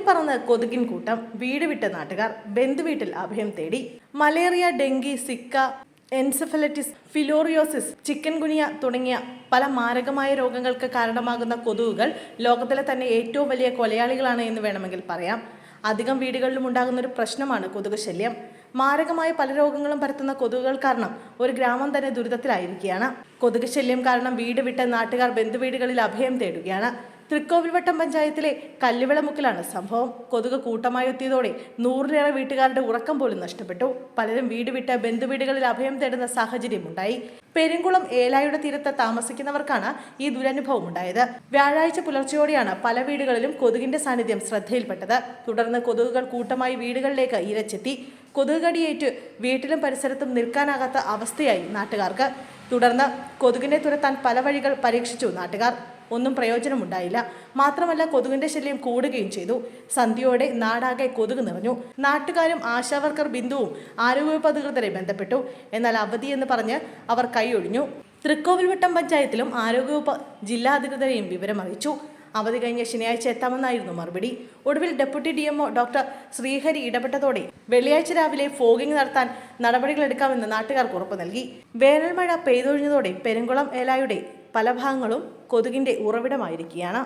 ഓടിപ്പറന്ന് കൊതുകിൻ കൂട്ടം വീട് വിട്ട നാട്ടുകാർ ബന്ധുവീട്ടിൽ അഭയം തേടി. Malaria dengue zika encephalitis filariasis chikungunya തുടങ്ങിയ പല മാരകമായ രോഗങ്ങൾക്ക് കാരണമാകുന്ന കൊതുകുകൾ ലോകത്തിലെ തന്നെ ഏറ്റവും വലിയ കൊലയാളികളാണ് എന്ന് വേണമെങ്കിൽ പറയാം. അധികം വീടുകളിലും ഉണ്ടാകുന്ന ഒരു പ്രശ്നമാണ് കൊതുക് ശല്യം. മാരകമായ പല രോഗങ്ങളും പരത്തുന്ന കൊതുകുകൾ കാരണം ഒരു ഗ്രാമം തന്നെ ദുരിതത്തിലായിരിക്കുകയാണ്. കൊതുക് ശല്യം കാരണം വീട് വിട്ട നാട്ടുകാർ ബന്ധുവീടുകളിൽ അഭയം തേടുകയാണ്. തൃക്കോവിൽവട്ടം പഞ്ചായത്തിലെ കല്ലുവിളമുക്കിലാണ് സംഭവം. കൊതുക് കൂട്ടമായി എത്തിയതോടെ നൂറിലേറെ വീട്ടുകാരുടെ ഉറക്കം പോലും നഷ്ടപ്പെട്ടു. പലരും വീട് വിട്ട് ബന്ധുവീടുകളിൽ അഭയം തേടുന്ന സാഹചര്യമുണ്ടായി. പെരുങ്കുളം ഏലായുടെ തീരത്ത് താമസിക്കുന്നവർക്കാണ് ഈ ദുരനുഭവം ഉണ്ടായത്. വ്യാഴാഴ്ച പുലർച്ചെയോടെയാണ് പല വീടുകളിലും കൊതുകിന്റെ സാന്നിധ്യം ശ്രദ്ധയിൽപ്പെട്ടത്. തുടർന്ന് കൊതുകുകൾ കൂട്ടമായി വീടുകളിലേക്ക് ഇരച്ചെത്തി. കൊതുകടിയേറ്റ് വീട്ടിലും പരിസരത്തും നിൽക്കാനാകാത്ത അവസ്ഥയായി നാട്ടുകാർക്ക്. തുടർന്ന് കൊതുകിനെ തുരത്താൻ പല വഴികൾ പരീക്ഷിച്ചു നാട്ടുകാർ. ഒന്നും പ്രയോജനമുണ്ടായില്ല. മാത്രമല്ല കൊതുകിന്റെ ശല്യം കൂടുകയും ചെയ്തു. സന്ധ്യയോടെ നാടാകെ കൊതുക് നിറഞ്ഞു. നാട്ടുകാരും ആശാവർക്കർ ബിന്ദുവും ആരോഗ്യവകുപ്പ് അധികൃതരെ ബന്ധപ്പെട്ടു. എന്നാൽ അവധി എന്ന് പറഞ്ഞ് അവർ കൈയൊഴിഞ്ഞു. തൃക്കോവിൽവട്ടം പഞ്ചായത്തിലും ആരോഗ്യവകുപ്പ് ജില്ലാ അധികൃതരെയും വിവരം അറിയിച്ചു. അവധി കഴിഞ്ഞ ശനിയാഴ്ച എത്താമെന്നായിരുന്നു മറുപടി. ഒടുവിൽ deputy D MO doctor Srihari ഇടപെട്ടതോടെ വെള്ളിയാഴ്ച രാവിലെ ഫോഗിംഗ് നടത്താൻ നടപടികളെടുക്കാമെന്ന് നാട്ടുകാർക്ക് ഉറപ്പ് നൽകി. വേനൽ മഴ പെയ്തൊഴിഞ്ഞതോടെ പെരുങ്കുളം ഏലായുടെ പല ഭാഗങ്ങളും കൊതുകിന്റെ ഉറവിടമായിരിക്കുകയാണ്.